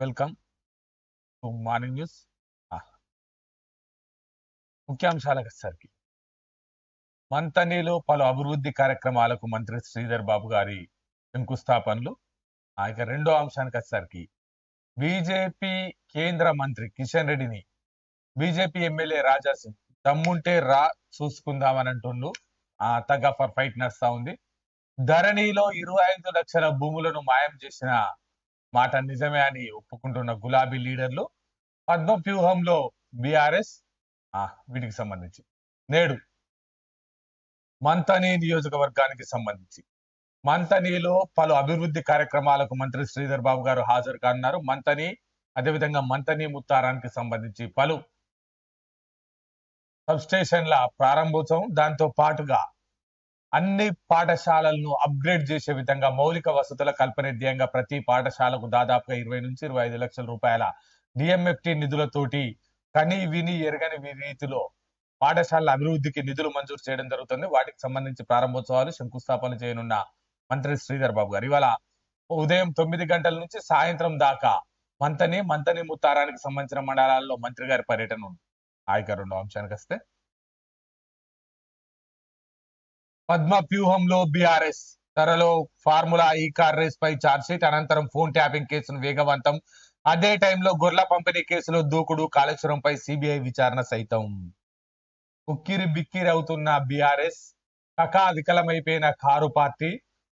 Welcome to morning news. ముఖ్యాంశాలకు వచ్చేసరికి మంతనీలో పలు అభివృద్ధి కార్యక్రమాలకు మంత్రి శ్రీధర్ బాబు గారి శంకుస్థాపనలు. ఆ ఇక రెండో అంశానికి వచ్చేసరికి బీజేపీ కేంద్ర మంత్రి కిషన్ రెడ్డిని బీజేపీ ఎమ్మెల్యే రాజా సింగ్ దమ్ముంటే రా చూసుకుందామని అంటుండు. ఆ తగ్గ ఫర్ ఫైట్ నడుస్తా ఉంది. ధరణిలో ఇరవై ఐదు లక్షల భూములను మాయం చేసిన మాట నిజమే అని ఒప్పుకుంటున్న గులాబీ లీడర్లు పద్మ వ్యూహంలో బీఆర్ఎస్ వీటికి సంబంధించి. నేడు మంతని నియోజకవర్గానికి సంబంధించి. మంతనిలో పలు అభివృద్ధి కార్యక్రమాలకు మంత్రి శ్రీధర్ బాబు గారు హాజరు కానున్నారు. మంతని అదేవిధంగా మంతని ముత్తారానికి సంబంధించి పలు సబ్స్టేషన్ల ప్రారంభోత్సవం. దాంతో పాటుగా అన్ని పాఠశాలలను అప్గ్రేడ్ చేసే విధంగా మౌలిక వసతుల కల్పన ధ్యేయంగా ప్రతి పాఠశాలకు దాదాపుగా ఇరవై నుంచి ఇరవై ఐదు లక్షల రూపాయల డిఎంఎఫ్టి నిధులతోటి కని విని ఎరగని రీతిలో పాఠశాలల అభివృద్ధికి నిధులు మంజూరు చేయడం జరుగుతుంది. వాటికి సంబంధించి ప్రారంభోత్సవాలు శంకుస్థాపన చేయనున్న మంత్రి శ్రీధర్ బాబు గారు. ఇవాళ ఉదయం తొమ్మిది గంటల నుంచి సాయంత్రం దాకా మంతని మంతని ముత్తారానికి సంబంధించిన మండలాల్లో మంత్రి గారి పర్యటన ఉంది ఆ అంశానికి వస్తే పద్మ వ్యూహంలో బీఆర్ఎస్ త్వరలో ఫార్ములా ఈ కార్ రేస్ పై ఛార్జ్షీట్ అనంతరం ఫోన్ ట్యాపింగ్ కేసును వేగవంతం. అదే టైంలో గొర్రెల పంపిణీ కేసులో దూకుడు కాళేశ్వరంపై సిబిఐ విచారణ సైతం. ఉక్కిరి బిక్కిరి అవుతున్న బీఆర్ఎస్ కకా వికలమైపోయిన కారు పార్టీ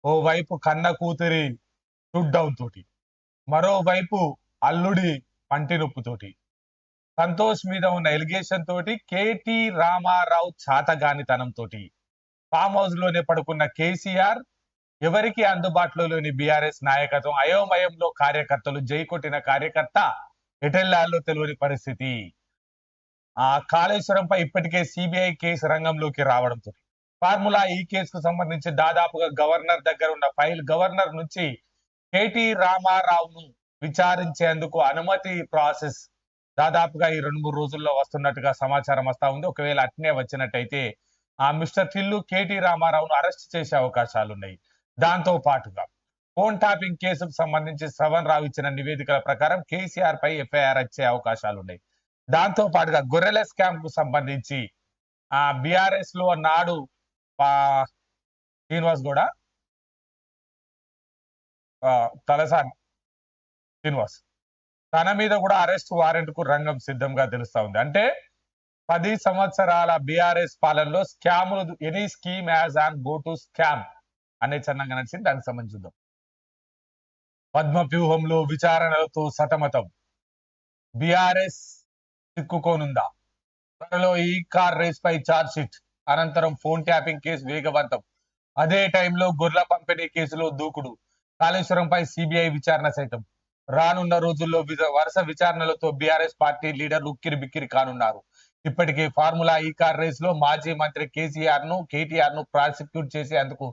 ఓవైపు కన్న కూతురి షూట్ డౌన్ తోటి మరోవైపు అల్లుడి పంటి నొప్పుతోటి. సంతోష్ మీద ఉన్న ఎలిగేషన్ తోటి కేటీ రామారావు చాతగానితనం తోటి ఫామ్ హౌస్లోనే పడుకున్న కేసీఆర్ ఎవరికి అందుబాటులో లేని బీఆర్ఎస్ నాయకత్వం? అయోమయంలో కార్యకర్తలు జై కొట్టిన కార్యకర్త ఎటెల్లాల్లో తెలియని పరిస్థితి. ఆ కాళేశ్వరంపై ఇప్పటికే సిబిఐ కేసు రంగంలోకి రావడంతో ఫార్ములా ఈ కేసుకు సంబంధించి దాదాపుగా గవర్నర్ దగ్గర ఉన్న ఫైల్ గవర్నర్ నుంచి కేటీ రామారావును విచారించేందుకు అనుమతి ప్రాసెస్ దాదాపుగా ఈ రెండు మూడు రోజుల్లో వస్తున్నట్టుగా సమాచారం వస్తా ఉంది. ఒకవేళ అట్నే వచ్చినట్టయితే ఆ మిస్టర్ టిల్లు కేటీ రామారావును అరెస్ట్ చేసే అవకాశాలు ఉన్నాయి దాంతో పాటుగా ఫోన్ టాపింగ్ కేసుకు సంబంధించి శ్రవణ్ రావు ఇచ్చిన నివేదికల ప్రకారం కేసీఆర్ పై ఎఫ్ఐఆర్ వచ్చే అవకాశాలు ఉన్నాయి దాంతో పాటుగా గొర్రెల స్కామ్కు సంబంధించి ఆ బిఆర్ఎస్లో నాడు శ్రీనివాస్ కూడా తలసాని శ్రీనివాస్ తన మీద కూడా అరెస్ట్ వారెంట్కు రంగం సిద్ధంగా తెలుస్తా ఉంది. అంటే పది సంవత్సరాల బీఆర్ఎస్ పాలనలో స్కాములు any scheme as on go to scam అనే చిన్నంగా నడిచింది దానికి సంబంధించిద్దాం పద్మ వ్యూహంలో విచారణలతో సతమతం. బీఆర్ఎస్ చిక్కుకోనుందా? త్వరలో ఈ కార్ రేస్ పై ఛార్జ్ షీట్. అనంతరం ఫోన్ ట్యాపింగ్ కేసు వేగవంతం. అదే టైంలో గొర్రెల పంపిణీ కేసులో దూకుడు. కాళేశ్వరంపై సిబిఐ విచారణ సైతం. రానున్న రోజుల్లో వరుస విచారణలతో బీఆర్ఎస్ పార్టీ లీడర్లు ఉక్కిరి బిక్కిరి కానున్నారు. ఇప్పటికే ఫార్ములా ఈ కార్ రేస్లో మాజీ మంత్రి కేసీఆర్ను కేటీఆర్ను ప్రాసిక్యూట్ చేసేందుకు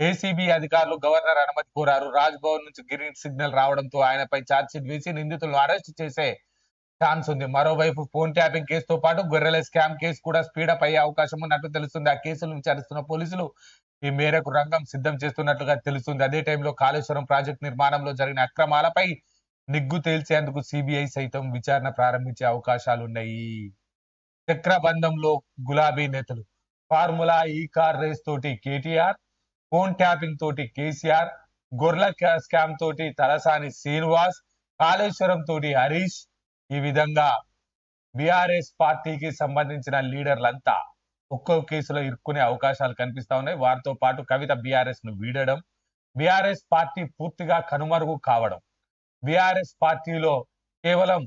ఏసీబీ అధికారులు గవర్నర్ అనుమతి కోరారు. రాజ్ భవన్ నుంచి గ్రీన్ సిగ్నల్ రావడంతో ఆయనపై ఛార్జ్షీట్ వేసి నిందితులను అరెస్ట్ చేసే ఛాన్స్ ఉంది. మరోవైపు ఫోన్ ట్యాపింగ్ కేసుతో పాటు గొర్రెల స్కామ్ కేసు కూడా స్పీడప్ అయ్యే అవకాశం ఉన్నట్టు తెలుస్తుంది. ఆ కేసులు విచారిస్తున్న పోలీసులు ఈ మేరకు రంగం సిద్ధం చేస్తున్నట్లుగా తెలుస్తుంది. అదే టైంలో కాళేశ్వరం ప్రాజెక్టు నిర్మాణంలో జరిగిన అక్రమాలపై నిగ్గు తేల్చేందుకు సిబిఐ సైతం విచారణ ప్రారంభించే అవకాశాలు ఉన్నాయి చక్రబంధంలో గులాబీ నేతలు. ఫార్ములా ఈ కార్ రేస్ తోటి కేటీఆర్ ఫోన్ ట్యాపింగ్ తోటి కేసీఆర్ గొర్ల స్కామ్ తోటి తలసాని శ్రీనివాస్ కాళేశ్వరం తోటి హరీష్. ఈ విధంగా బీఆర్ఎస్ పార్టీకి సంబంధించిన లీడర్లంతా ఒక్కో కేసులో ఇరుక్కునే అవకాశాలు కనిపిస్తా ఉన్నాయి. వారితో పాటు కవిత బీఆర్ఎస్ను వీడడం బీఆర్ఎస్ పార్టీ పూర్తిగా కనుమరుగు కావడం. బీఆర్ఎస్ పార్టీలో కేవలం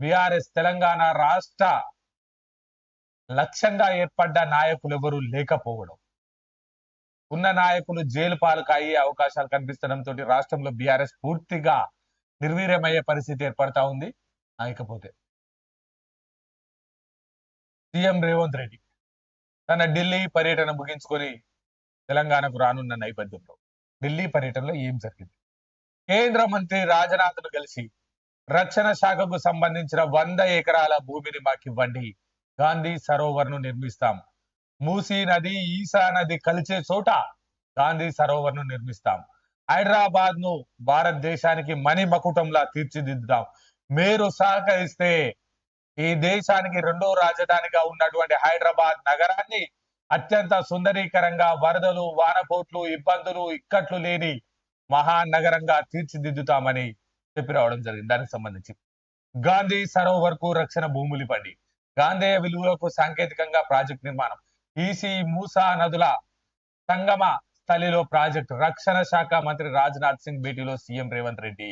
బీఆర్ఎస్ తెలంగాణ రాష్ట్ర లక్ష్యంగా ఏర్పడ్డ నాయకులు ఎవరు లేకపోవడం. ఉన్న నాయకులు జైలు పాలకు అయ్యే అవకాశాలు కనిపిస్తడంతో రాష్ట్రంలో బీఆర్ఎస్ పూర్తిగా నిర్వీర్యమయ్యే పరిస్థితి ఏర్పడతా ఉంది. ఇకపోతే సీఎం రేవంత్ రెడ్డి తన ఢిల్లీ పర్యటన ముగించుకొని తెలంగాణకు రానున్న నేపథ్యంలో ఢిల్లీ పర్యటనలో ఏం జరిగింది? కేంద్ర మంత్రి రాజనాథ్ను కలిసి రక్షణ శాఖకు సంబంధించిన వంద ఎకరాల భూమిని మాకివ్వండి. గాంధీ సరోవర్ను నిర్మిస్తాం మూసీ నది ఈసా నది కలిసే చోట గాంధీ సరోవర్ను నిర్మిస్తాం హైదరాబాద్ను భారతదేశానికి మణిమకుటంలా తీర్చిదిద్దుతాం. మీరు సహకరిస్తే ఈ దేశానికి రెండో రాజధానిగా ఉన్నటువంటి హైదరాబాద్ నగరాన్ని అత్యంత సుందరీకరంగా వరదలు వానపోట్లు ఇబ్బందులు ఇక్కట్లు లేని మహానగరంగా తీర్చిదిద్దుతామని చెప్పి రావడం జరిగింది. దానికి సంబంధించి గాంధీ సరోవర్కు రక్షణ భూములు ఇవ్వండి. గాంధేయ విలువలకు సాంకేతికంగా ప్రాజెక్ట్ నిర్మాణం. ఈసీ మూసా నదుల సంగమ స్థలిలో ప్రాజెక్ట్. రక్షణ శాఖ మంత్రి రాజ్నాథ్ సింగ్ భేటీలో సీఎం రేవంత్ రెడ్డి.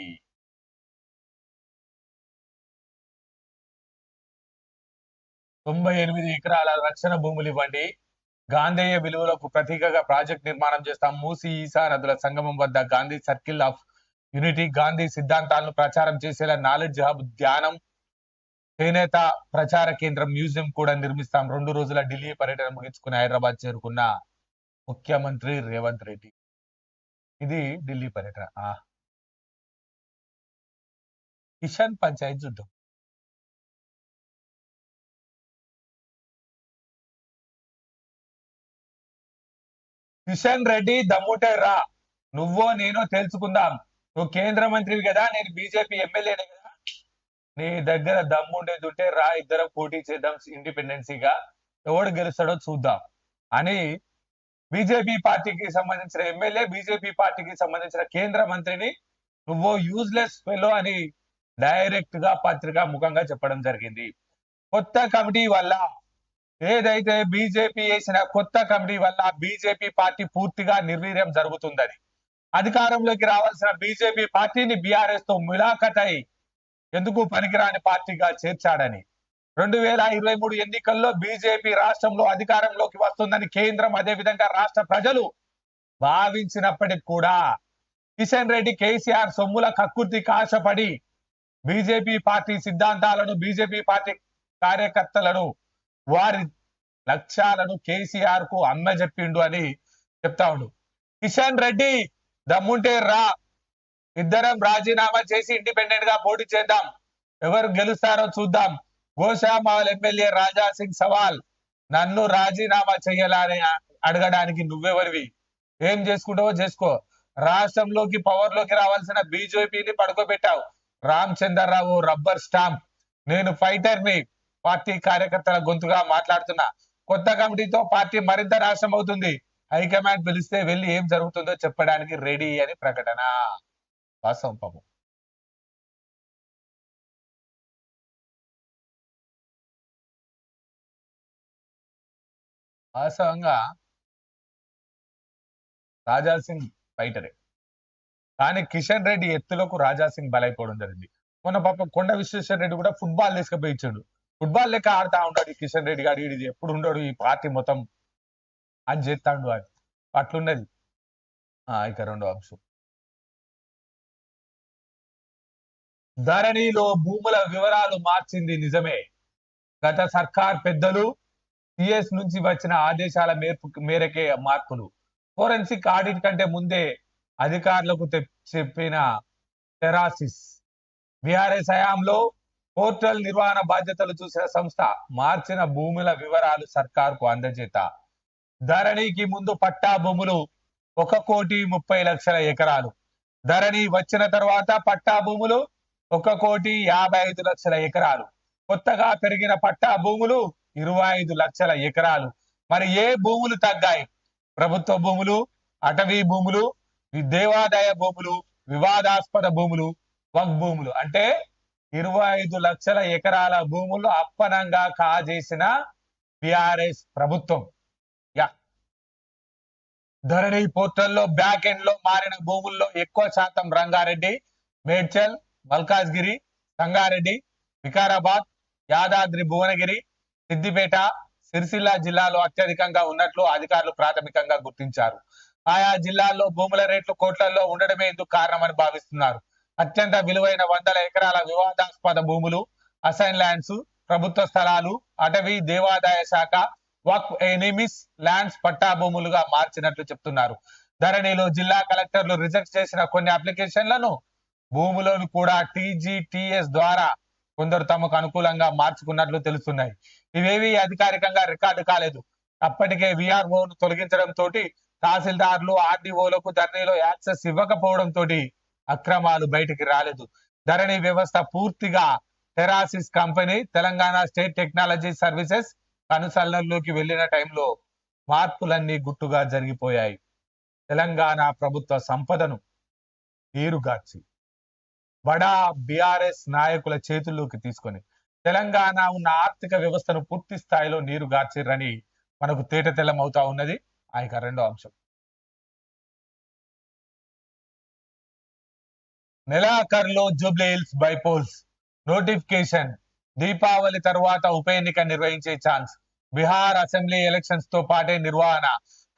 తొంభై ఎనిమిది ఎకరాల రక్షణ భూములు ఇవ్వండి. గాంధేయ విలువలకు ప్రతీకగా ప్రాజెక్ట్ నిర్మాణం చేస్తాం. మూసి ఈసా నదుల సంగమం వద్ద Gandhi circle of unity Gandhi సిద్ధాంతాలను ప్రచారం చేసేలా నాలెడ్జ్ హబ్ ధ్యానం చేనేత ప్రచార కేంద్రం మ్యూజియం కూడా నిర్మిస్తాం. రెండు రోజుల ఢిల్లీ పర్యటన ముగించుకుని హైదరాబాద్ చేరుకున్న ముఖ్యమంత్రి రేవంత్ రెడ్డి. ఇది ఢిల్లీ పర్యటన. ఆ. కిషన్ పంచాయత్ చూద్దాం. కిషన్ రెడ్డి దమ్ముటే రా. నువ్వో నేనో తెలుసుకుందాం నువ్వు కేంద్ర మంత్రివి కదా నేను బీజేపీ ఎమ్మెల్యేనే కదా. నీ దగ్గర దమ్ముండేది ఉంటే రా ఇద్దరం పోటీ చేద్దాం ఇండిపెండెన్సీగా. ఎవడు గెలుస్తాడో చూద్దాం. అని బీజేపీ పార్టీకి సంబంధించిన ఎమ్మెల్యే బీజేపీ పార్టీకి సంబంధించిన కేంద్ర మంత్రిని నువ్వు యూజ్లెస్ ఫెలో అని డైరెక్ట్గా పత్రికా ముఖంగా చెప్పడం జరిగింది. కొత్త కమిటీ వల్ల ఏదైతే బీజేపీ వేసిన కొత్త కమిటీ వల్ల బీజేపీ పార్టీ పూర్తిగా నిర్వీర్యం జరుగుతుందని అధికారంలోకి రావాల్సిన బీజేపీ పార్టీని బీఆర్ఎస్తో ములాఖతై ఎందుకు పనికిరాని పార్టీగా చేర్చాడని. రెండు వేల ఇరవై మూడు ఎన్నికల్లో బీజేపీ రాష్ట్రంలో అధికారంలోకి వస్తుందని కేంద్రం అదేవిధంగా రాష్ట్ర ప్రజలు భావించినప్పటికి కూడా కిషన్ రెడ్డి కేసీఆర్ సొమ్ముల కక్కుర్తి కాశపడి బీజేపీ పార్టీ సిద్ధాంతాలను బీజేపీ పార్టీ కార్యకర్తలను వారి లక్ష్యాలను కేసీఆర్కు అమ్మ చెప్పిండు అని చెప్తా ఉండు. కిషన్ రెడ్డి దమ్ముంటే రా ఇద్దరం రాజీనామా చేసి ఇండిపెండెంట్గా పోటీ చేద్దాం. ఎవరు గెలుస్తారో చూద్దాం. గోషామాల్ ఎమ్మెల్యే రాజా సింగ్ సవాల్. నన్ను రాజీనామా చేయాలని అడగడానికి నువ్వెవరివి? ఏం చేసుకుంటావో చేసుకో. రాష్ట్రంలోకి పవర్లోకి రావాల్సిన బీజేపీని పడుకోబెట్టావు. Ramachandra Rao rubber stamp. నేను ఫైటర్ని పార్టీ కార్యకర్తల గొంతుగా మాట్లాడుతున్నా. కొత్త కమిటీతో పార్టీ మరింత నాశనం అవుతుంది. హైకమాండ్ పిలిస్తే వెళ్ళి ఏం జరుగుతుందో చెప్పడానికి రెడీ అని ప్రకటన. వాస్తవం పాపం వాస్తవంగా రాజా సింగ్ ఫైటరే కానీ కిషన్ రెడ్డి ఎత్తులకు రాజా సింగ్ బలైపోవడం జరిగింది. మొన్న పాప కొండ విశ్వేశ్వర రెడ్డి కూడా ఫుట్బాల్ తీసుకుపోయి ఇచ్చాడు. ఫుట్బాల్ లెక్క ఆడుతా ఉంటాడు ఈ కిషన్ రెడ్డి గారు ఇది ఎప్పుడు ఉండడు ఈ పార్టీ మొత్తం అని చేస్తాడు అది అట్లున్నది. ఇక రెండో అంశం. ధరణిలో భూముల వివరాలు మార్చింది నిజమే. గత సర్కార్ పెద్దలు సిఎస్ నుంచి వచ్చిన ఆదేశాల మేరకు మేరకే మార్పులు. ఫోరెన్సిక్ ఆడిట్ కంటే ముందే అధికారులకు చెప్పిన టెరాసిస్. బీఆర్ఎస్ హయాంలో పోర్టల్ నిర్వహణ బాధ్యతలు చూసిన సంస్థ మార్చిన భూముల వివరాలు సర్కార్కు అందజేత. ధరణికి ముందు పట్టా భూములు ఒక కోటి ముప్పై లక్షల ఎకరాలు. ధరణి వచ్చిన తర్వాత పట్టా భూములు ఒక కోటి యాభై ఐదు లక్షల ఎకరాలు. కొత్తగా పెరిగిన పట్టా భూములు ఇరవై ఐదు లక్షల ఎకరాలు. మరి ఏ భూములు తగ్గాయి? ప్రభుత్వ భూములు అటవీ భూములు దేవాదాయ భూములు వివాదాస్పద భూములు వక్ భూములు. అంటే ఇరవై ఐదు లక్షల ఎకరాల భూములు అప్పనంగా కాజేసిన బిఆర్ఎస్ ప్రభుత్వం. యా. ధరణి పోర్టల్లో బ్యాక్ ఎండ్లో మారిన భూముల్లో ఎక్కువ శాతం రంగారెడ్డి మేడ్చల్ మల్కాజ్గిరి సంగారెడ్డి వికారాబాద్ యాదాద్రి భువనగిరి సిద్దిపేట సిరిసిల్ల జిల్లాలో అత్యధికంగా ఉన్నట్లు అధికారులు ప్రాథమికంగా గుర్తించారు. ఆయా జిల్లాల్లో భూముల రేట్లు కోట్లలో ఉండడమే ఇందుకు కారణమని భావిస్తున్నారు. అత్యంత విలువైన వందల ఎకరాల వివాదాస్పద భూములు అసైన్ ల్యాండ్స్ ప్రభుత్వ స్థలాలు అటవీ దేవాదాయ శాఖ వక్ ఎనిమిస్ ల్యాండ్స్ పట్టా భూములుగా మార్చినట్లు చెప్తున్నారు. ధరణిలో జిల్లా కలెక్టర్లు రిజెక్ట్ చేసిన కొన్ని అప్లికేషన్లను భూములను కూడా టీజీటీఎస్ ద్వారా కొందరు తమకు అనుకూలంగా మార్చుకున్నట్లు తెలుస్తున్నాయి. ఇవేవి అధికారికంగా రికార్డు కాలేదు. అప్పటికే విఆర్ఓను తొలగించడం తోటి తహసీల్దార్లు ఆర్డీఓలకు ధరణిలో యాక్సెస్ ఇవ్వకపోవడంతో అక్రమాలు బయటికి రాలేదు. ధరణి వ్యవస్థ పూర్తిగా Terrasis company Telangana state technology services కనుసల్లల్లోకి వెళ్ళిన టైంలో మార్పులన్నీ గుట్టుగా జరిగిపోయాయి. తెలంగాణ ప్రభుత్వ సంపదను నీరుగార్చి. బడా బీఆర్ఎస్ నాయకుల చేతుల్లోకి తీసుకొని తెలంగాణ ఉన్న ఆర్థిక వ్యవస్థను పూర్తి స్థాయిలో నీరు గార్చిర్రని మనకు తేటతెల్లం అవుతా ఉన్నది. ఆ యొక్క రెండో అంశం. నెలాఖరులో జూబ్లీ హిల్స్ బైపోల్స్ నోటిఫికేషన్. దీపావళి తర్వాత ఉప ఎన్నిక నిర్వహించే ఛాన్స్. బీహార్ అసెంబ్లీ ఎలక్షన్స్తో పాటే నిర్వహణ.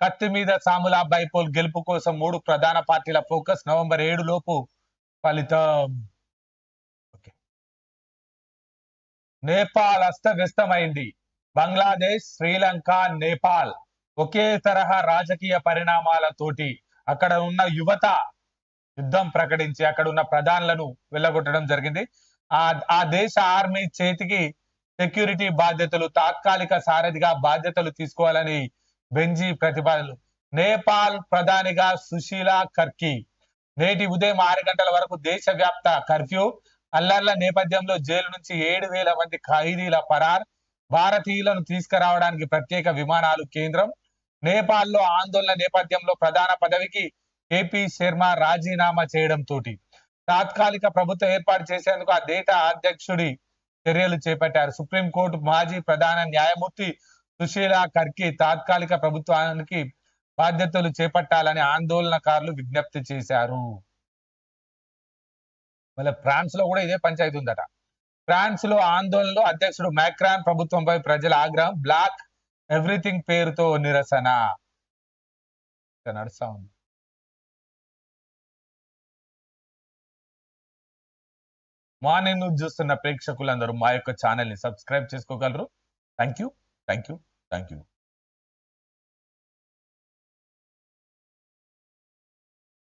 కత్తి మీద సాములా బైపోల్ గెలుపు కోసం మూడు ప్రధాన పార్టీల ఫోకస్ నవంబర్ ఏడు లోపు ఫలితం. ఓకే. నేపాల్ అస్తవ్యస్తమైంది. బంగ్లాదేశ్ శ్రీలంక నేపాల్ ఒకే తరహా రాజకీయ పరిణామాలతోటి అక్కడ ఉన్న యువత యుద్ధం ప్రకటించి అక్కడ ఉన్న ప్రధానులను వెళ్ళగొట్టడం జరిగింది. ఆ ఆ దేశ ఆర్మీ చేతికి సెక్యూరిటీ బాధ్యతలు తాత్కాలిక సారథిగా బాధ్యతలు తీసుకోవాలని బెంజీ ప్రతిపాదనలు. నేపాల్ ప్రధానిగా సుశీల కర్కీ నేటి ఉదయం ఆరు గంటల వరకు దేశవ్యాప్త కర్ఫ్యూ. అల్లర్ల నేపథ్యంలో జైలు నుంచి ఏడు వేల మంది ఖైదీల పరార్ భారతీయులను తీసుకురావడానికి ప్రత్యేక విమానాలు కేంద్రం. నేపాల్లో ఆందోళన నేపథ్యంలో ప్రధాన పదవికి ఏపీ శర్మ రాజీనామా చేయడం తోటి. తాత్కాలిక ప్రభుత్వం ఏర్పాటు చేసేందుకు ఆ దేశ అధ్యక్షుడి చర్యలు చేపట్టారు. సుప్రీంకోర్టు మాజీ ప్రధాన న్యాయమూర్తి సుశీల కర్కి తాత్కాలిక ప్రభుత్వానికి బాధ్యతలు చేపట్టాలని ఆందోళనకారులు విజ్ఞప్తి చేశారు. మళ్ళీ ఫ్రాన్స్లో కూడా ఇదే పంచాయతీ ఉందట. ఫ్రాన్స్లో ఆందోళనలో అధ్యక్షుడు మ్యాక్రాన్ ప్రభుత్వంపై ప్రజల ఆగ్రహం బ్లాక్ ఎవ్రీథింగ్ పేరుతో నిరసన. నడుస్తా ఉంది. మార్నింగ్ న్యూస్ చూస్తున్న ప్రేక్షకులందరూ మా యొక్క ఛానల్ని సబ్స్క్రైబ్ చేసుకోగలరు. Thank you thank you thank you